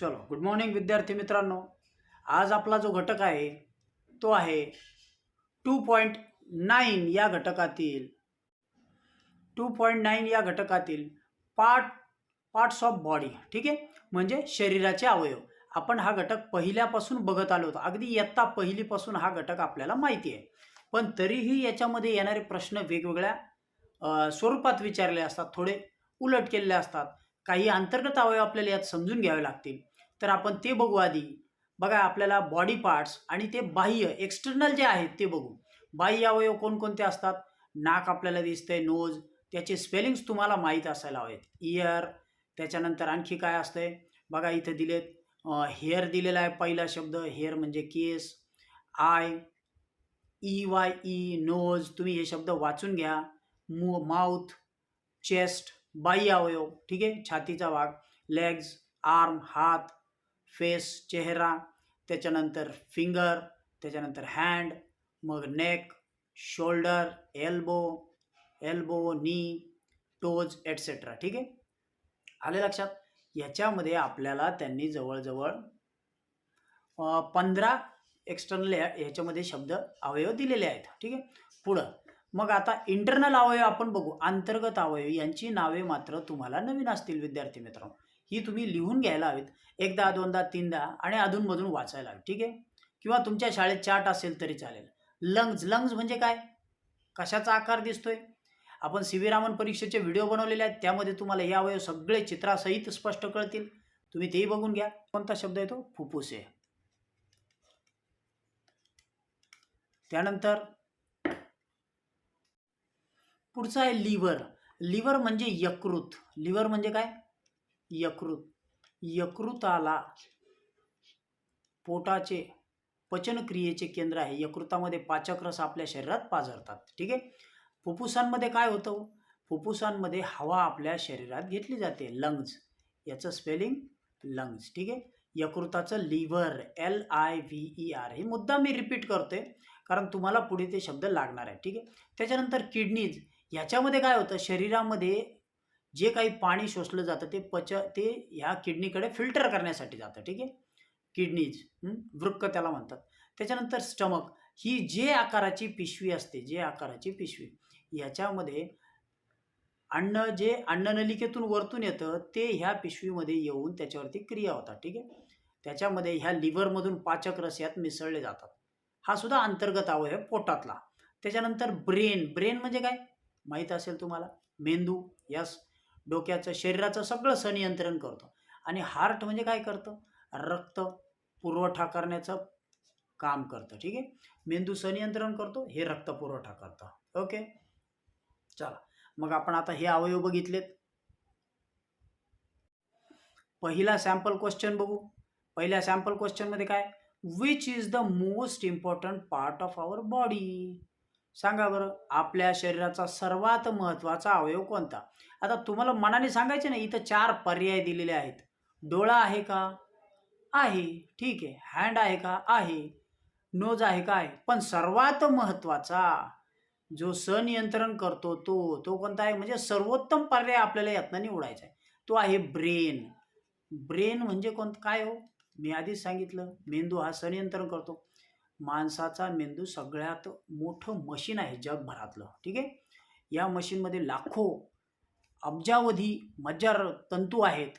चलो good morning विद्यार्थी मित्रांनो. आज आपला जो घटक आहे तो आहे टू पॉईंट नाईन या घटकातील. टू पॉईंट नाईन या घटकातील पार्ट पार्ट्स ऑफ बॉडी ठीक आहे? म्हणजे शरीराचे अवयव. आपण हा घटक पहिल्यापासून बघत आलो होतो. अगदी इयत्ता पहिलीपासून हा घटक आपल्याला माहिती आहे. पण तरीही याच्यामध्ये येणारे प्रश्न वेगवेगळ्या स्वरूपात विचारले असतात थोडे उलट केलेले असतात. काही अंतर्गत अवयव आपल्याला यात समजून घ्यावे लागतील. तर आपण ते बघू आधी. बघा आपल्याला बॉडी पार्ट्स आणि ते बाह्य एक्सटर्नल जे आहेत ते बघू. बाह्य अवयव कोणकोणते असतात? नाक आपल्याला दिसतंय नोज त्याचे स्पेलिंग्स तुम्हाला माहीत असायला हवेत. इयर त्याच्यानंतर आणखी काय असतंय? बघा इथं दिलेत हेअर दिलेला आहे पहिला शब्द. हेअर म्हणजे केस. Eye E Y E nose तुम्ही हे शब्द वाचून घ्या. मू माउथ चेस्ट बाह्य अवयव. ठीक आहे? छातीचा भाग. लेग्स आर्म हात. फेस चेहरा त्याच्यानंतर फिंगर त्याच्यानंतर हँड मग neck shoulder elbow elbow knee toes etcetera ठीक आहे? आले लक्षात? याच्यामध्ये आपल्याला त्यांनी जवळजवळ पंधरा एक्सटर्नल ह्याच्यामध्ये शब्द अवयव दिलेले आहेत. ठीक आहे? पुढं. मग आता इंटरनल अवयव आपण बघू. अंतर्गत अवयव यांची नावे मात्र तुम्हाला नवीन असतील विद्यार्थी मित्रांनो. ही तुम्ही लिहून घ्यायला हवीत. एकदा दोनदा तीनदा आणि अधूनमधून वाचायला हवी ठीक आहे? किंवा तुमच्या शाळेत चार्ट असेल तरी चालेल. लंग्ज लंग्ज म्हणजे काय? कशाचा आकार दिसतोय? आपण सी व्ही रामन परीक्षेचे व्हिडिओ बनवलेले आहेत त्यामध्ये तुम्हाला हे अवयव सगळे चित्रासहित स्पष्ट कळतील. तुम्ही तेही बघून घ्या. कोणता शब्द येतो फुफ्फुसे. त्यानंतर पुढचा आहे लिव्हर. लिव्हर म्हणजे यकृत. लिव्हर म्हणजे काय? यकृत. यकृताला पोटाचे पचनक्रियेचे केंद्र आहे. यकृतामध्ये पाचक रस आपल्या शरीरात पाझरतात. ठीक आहे? फुफ्फुसांमध्ये काय होतं? फुफ्फुसांमध्ये हवा आपल्या शरीरात घेतली जाते. लंग्ज याचं स्पेलिंग लंग्ज ठीक आहे? यकृताचं liver L I V E R हे मुद्दा मी रिपीट करतोय कारण तुम्हाला पुढे ते शब्द लागणार आहे ठीक आहे? त्याच्यानंतर किडनीज याच्यामध्ये काय होतं? शरीरामध्ये जे काही पाणी शोषलं जातं ते पच ते ह्या किडनीकडे फिल्टर करण्यासाठी जातं ठीक आहे? किडनीज वृक्क त्याला म्हणतात. त्याच्यानंतर स्टमक. ही जे आकाराची पिशवी असते जे आकाराची पिशवी ह्याच्यामध्ये अन्न जे अन्ननलिकेतून वरतून येतं ते ह्या पिशवीमध्ये येऊन त्याच्यावरती क्रिया होतात ठीक आहे? त्याच्यामध्ये ह्या लिव्हरमधून पाचक रस यात मिसळले जातात. हा सुद्धा अंतर्गत अवयव आहे पोटातला. त्याच्यानंतर ब्रेन. ब्रेन म्हणजे काय? माहीत असेल तुम्हाला? मेंदू. यस डोक्याचं शरीराचं सगळं संनियंत्रण करतो. आणि हार्ट म्हणजे काय करतं? रक्त पुरवठा करण्याचं काम करतं ठीक आहे? मेंदू संनियंत्रण करतो हे रक्त पुरवठा करतं. ओके चला. मग आपण आता हे अवयव बघितलेत. पहिला सॅम्पल क्वेश्चन बघू. पहिल्या सॅम्पल क्वेश्चनमध्ये काय? Which is the most important part of our body सांगा बरं आपल्या शरीराचा सर्वात महत्त्वाचा अवयव कोणता? आता तुम्हाला मनाने सांगायचे ना इथं चार पर्याय दिलेले आहेत. डोळा आहे का? आहे. ठीक आहे. हँड आहे का? आहे. नोज आहे का? आहे. पण सर्वात महत्त्वाचा जो सनियंत्रण करतो तो तो कोणता आहे? म्हणजे सर्वोत्तम पर्याय आपल्याला यातनं निवडायचा आहे. तो आहे ब्रेन. ब्रेन म्हणजे कोण काय हो? मी आधीच सांगितलं. मेंदू हा संनियंत्रण करतो. माणसाचा मेंदू सगळ्यात मोठं मशीन आहे जगभरातलं. ठीक आहे? या मशीनमध्ये लाखो अब्जावधी मज्जार तंतू आहेत.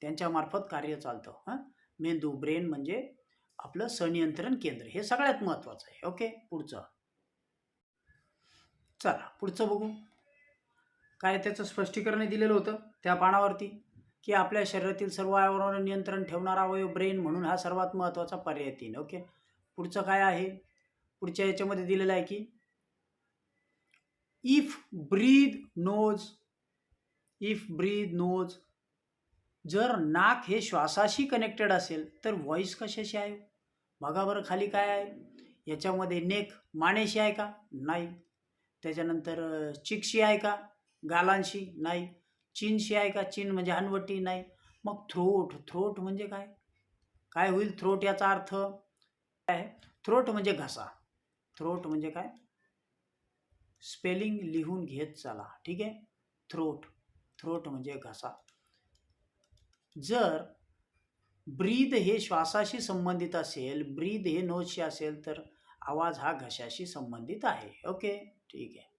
त्यांच्यामार्फत कार्य चालतं. हां? मेंदू ब्रेन म्हणजे आपलं संनियंत्रण केंद्र. हे सगळ्यात महत्त्वाचं आहे. ओके? पुढचं. चला पुढचं बघू. काय त्याचं स्पष्टीकरण दिलेलं होतं त्या पानावरती? की आपल्या शरीरातील सर्व अवयवांवर नियंत्रण ठेवणारा अवयव ब्रेन म्हणून हा सर्वात महत्त्वाचा पर्याय तीन. ओके? पुढचं काय आहे? पुढच्या याच्यामध्ये दिलेलं आहे की if breathe nose if breathe nose जर नाक हे श्वासाशी कनेक्टेड असेल तर व्हॉईस कशाशी आहे? बघा बरं खाली काय आहे? याच्यामध्ये नेक मानेशी आहे का? नाही. त्याच्यानंतर चिकशी आहे का? गालांशी नाही. चिनशी आहे का? चिन म्हणजे हनवटी नाही. मग थ्रोट थ्रोट म्हणजे काय? काय होईल थ्रोट याचा अर्थ? आहे थ्रोट म्हणजे घसा. थ्रोट म्हणजे काय? स्पेलिंग लिहून घेत चला. ठीक आहे? थ्रोट थ्रोट म्हणजे घसा. जर ब्रीद हे श्वासाशी संबंधित असेल ब्रीद हे नोजशी असेल, तर आवाज़ हा घशाशी संबंधित आहे. ओके? ठीक आहे.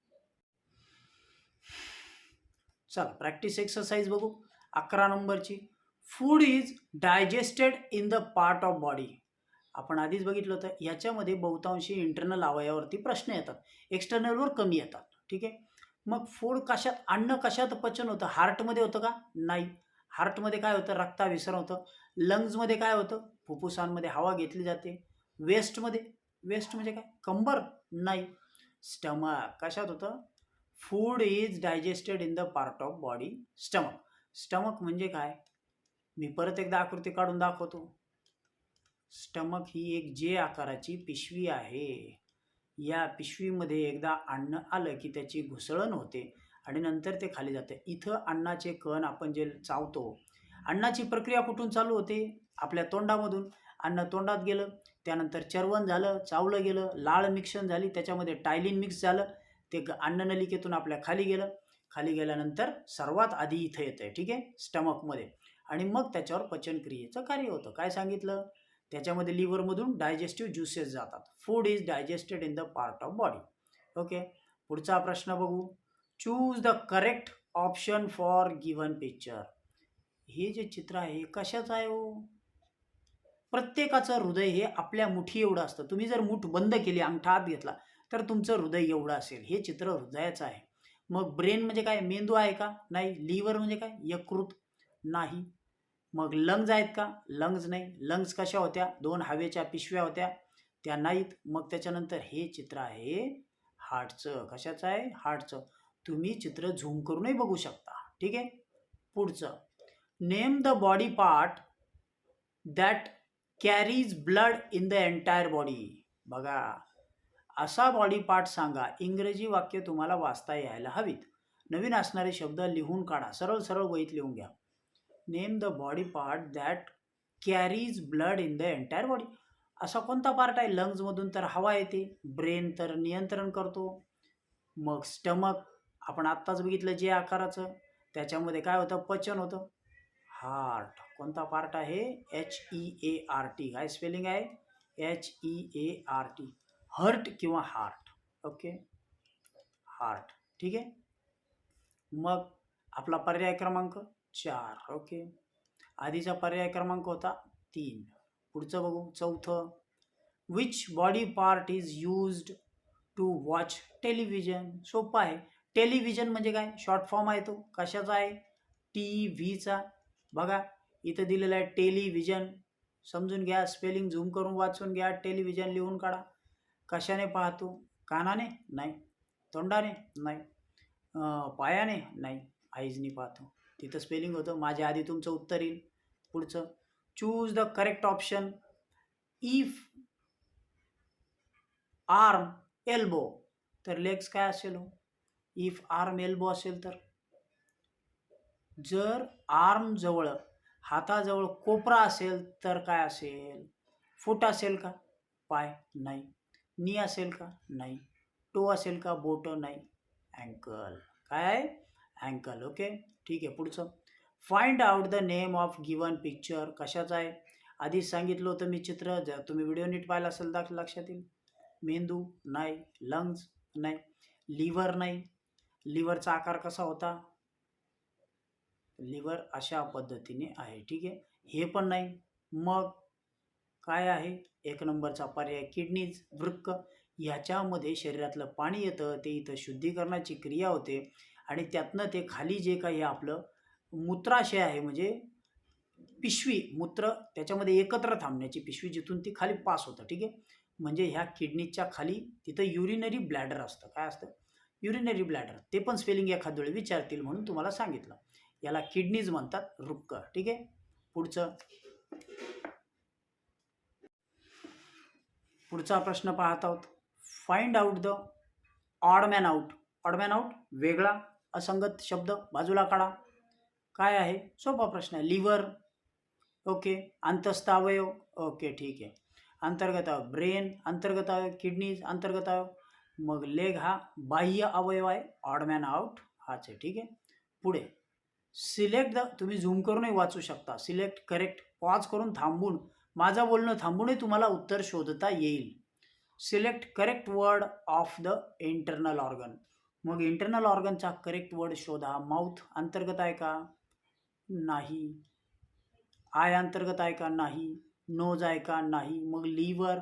चला प्रॅक्टिस एक्सरसाइज बघू. अकरा नंबरची. Food is digested in the part of body आपण आधीच बघितलं होतं याच्यामध्ये बहुतांशी इंटरनल अवयावरती प्रश्न येतात. एक्सटर्नलवर कमी येतात. ठीक आहे? मग फूड कशात अन्न कशात पचन होतं? हार्टमध्ये होतं का? नाही. हार्टमध्ये काय होतं? रक्ताभिसरण होतं. लंग्समध्ये काय होतं? फुफ्फुसांमध्ये हवा घेतली जाते. वेस्टमध्ये वेस्ट म्हणजे काय? कंबर? नाही. स्टमक कशात होतं? Food is digested in the part of body stomach stomach म्हणजे काय? मी परत एकदा आकृती काढून दाखवतो. स्टमक ही एक जे आकाराची पिशवी आहे. या पिशवीमध्ये एकदा अन्न आलं की त्याची घुसळण होते आणि नंतर ते खाली जातं. इथं अन्नाचे कण आपण जे चावतो अन्नाची प्रक्रिया कुठून चालू होते? आपल्या तोंडामधून. अन्न तोंडात गेलं त्यानंतर चर्वण झालं चावलं गेलं लाळ मिक्सन झाली त्याच्यामध्ये टायलिन मिक्स झालं ते अन्ननलिकेतून आपल्या खाली गेलं. खाली गेल्यानंतर सर्वात आधी इथं येतं आहे ठीक आहे? स्टमकमध्ये. आणि मग त्याच्यावर पचनक्रियेचं कार्य होतं. काय सांगितलं? त्याच्यामध्ये लिव्हरमधून डायजेस्टिव्ह ज्युसेस जातात. Food is digested in the part of body. Okay? पुढचा प्रश्न बघू. Choose the correct option for given picture. हे जे चित्र आहे हे कशाचं आहे हो? प्रत्येकाचं हृदय हे आपल्या मुठी एवढं असतं. तुम्ही जर मुठ बंद केली अंगठा आत घेतला तर तुमचं हृदय एवढं असेल. हे चित्र हृदयाचं आहे. मग ब्रेन म्हणजे काय? मेंदू आहे का? नाही. लिव्हर म्हणजे काय? यकृत नाही. मग लंग्ज आहेत का? लंग्ज नाही. लंग्ज कशा होत्या? दोन हवेच्या पिशव्या होत्या. त्या नाहीत. मग त्याच्यानंतर हे चित्र आहे हार्टचं. कशाचं आहे? हार्टचं. तुम्ही चित्र झूम करूनही बघू शकता. ठीक आहे? पुढचं. Name the body part that carries blood in the entire body. बघा. असा बॉडी पार्ट सांगा. इंग्रजी वाक्य तुम्हाला वाचता यायला हवीत. नवीन असणारे शब्द लिहून काढा. सरळ सरळ वहीत लिहून घ्या. Name the body part that carries blood in the entire body असा कोणता पार्ट आहे? लंग्समधून तर हवा येते. ब्रेन तर नियंत्रण करतो. मग स्टमक आपण आत्ताच बघितलं जे आकाराचं त्याच्यामध्ये काय होतं? पचन होतं. हार्ट कोणता पार्ट आहे? H E A R T काय स्पेलिंग आहे? H E A R T hurt किंवा हार्ट ओके हार्ट ठीक आहे? मग आपला पर्याय क्रमांक? चार ओके? आधीचा पर्याय क्रमांक होता तीन. पुढचं बघू चौथं. Which body part is used to watch television सोपं आहे. टेलिव्हिजन म्हणजे काय? शॉर्ट फॉर्म आहे तो. कशाचा आहे? टी व्हीचा बघा इथं दिलेलं आहे टेलिव्हिजन समजून घ्या स्पेलिंग झूम करून वाचून घ्या टेलिव्हिजन लिहून काढा. कशाने पाहतो? कानाने? नाही. तोंडाने? नाही. पायाने? नाही. आईजनी पाहतो. तिथं स्पेलिंग होतं. माझ्या आधी तुमचं उत्तर येईल. पुढचं. Choose the correct option if arm elbow तर लेग्स काय असेल हो? इफ आर्म एल्बो असेल तर. जर आर्म जवळ हाताजवळ कोपरा असेल तर काय असेल? फूट असेल का? पाय नाही. नी असेल का? नाही. टो असेल का? बोट नाही. अँकल काय आहे? Ankle okay? ठीक आहे पुढचं. Find out the name of given picture कशाचं आहे? आधीच सांगितलं होतं मी चित्र जर तुम्ही व्हिडिओ नीट पाहिला असेल दाख लक्षात येईल मेंदू नाही. लंग्स नाही. लिव्हर नाही. लिव्हरचा आकार कसा होता? लिव्हर अशा पद्धतीने आहे ठीक आहे? हे पण नाही. मग काय आहे? एक नंबरचा पर्याय किडनीज वृक्क. ह्याच्यामध्ये शरीरातलं पाणी येतं ते इथं शुद्धीकरणाची क्रिया होते. आणि त्यातनं ते खाली जे काही आपलं मूत्राशय आहे म्हणजे पिशवी मूत्र त्याच्यामध्ये एकत्र थांबण्याची पिशवी जिथून ती खाली पास होतं ठीक आहे? म्हणजे ह्या किडनीच्या खाली तिथं युरिनरी ब्लॅडर असतं. काय असतं? युरिनरी ब्लॅडर ते पण स्पेलिंग एखाद वेळी विचारतील म्हणून तुम्हाला सांगितलं. याला किडनीज म्हणतात रुक्क ठीक आहे? पुढचं. पुढचा प्रश्न पाहत आहोत. Find out the odd man out odd man out वेगळा. असंगत शब्द बाजूला काढा. काय आहे? सोपा प्रश्न आहे. लिव्हर. ओके. अंतस्थ अवयव. ओके ठीक आहे. अंतर्गत अवयव. ब्रेन. अंतर्गत अवयव. किडनीज. अंतर्गत अवयव. मग लेग हा बाह्य अवयव आहे. ऑडमॅन आउट हाच आहे. ठीक आहे. पुढे. सिलेक्ट द तुम्ही झूम करूनही वाचू शकता. सिलेक्ट करेक्ट पॉज करून थांबून. माझं बोलणं थांबूनही तुम्हाला उत्तर शोधता येईल. Select correct word of the internal organ. मग इंटरनल ऑर्गनचा करेक्ट वर्ड शोधा. माउथ अंतर्गत आहे का? नाही. आय अंतर्गत आहे का? नाही. नोज आहे का? नाही. मग लिव्हर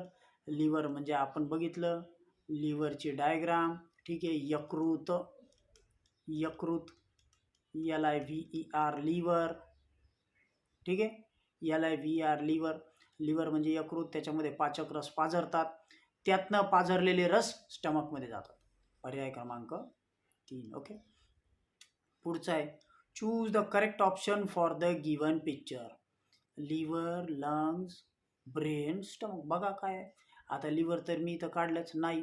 लिव्हर म्हणजे आपण बघितलं लिव्हरची डायग्राम ठीक आहे. यकृत यकृत L I V E R liver ठीक आहे. L I V R liver liver म्हणजे यकृत. त्याच्यामध्ये पाचक रस पाझरतात. त्यातनं पाझरलेले रस स्टमकमध्ये जातात. पर्याय क्रमांक तीन. ओके पुढचा आहे. Choose the correct option for the given picture liver lungs brain stomach बघा काय आता लिव्हर तर मी इथं काढलंच नाही.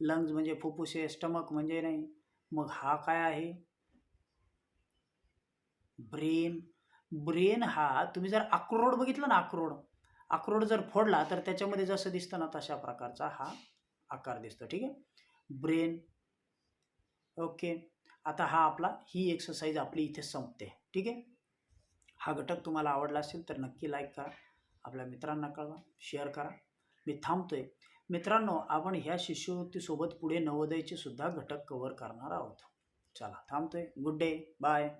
लंग्स म्हणजे फुफ्फुसे स्टमक म्हणजे नाही. मग हा काय आहे? ब्रेन ब्रेन हा तुम्ही जर अक्रोड बघितलं ना अक्रोड अक्रोड जर फोडला तर त्याच्यामध्ये जसं दिसतं ना तशा प्रकारचा हा आकार दिसतो. ठीक आहे? Brain okay. आता हा आपला ही एक्सरसाइज आपली इथे संपते. ठीक आहे? हा घटक तुम्हाला आवडला असेल तर नक्की लाईक करा. आपल्या मित्रांना कळवा शेअर करा. मी थांबतोय. मित्रांनो आपण ह्या शिष्यवृत्तीसोबत पुढे नवोदयचे सुद्धा घटक कव्हर करणार आहोत. चला थांबतोय. Good day bye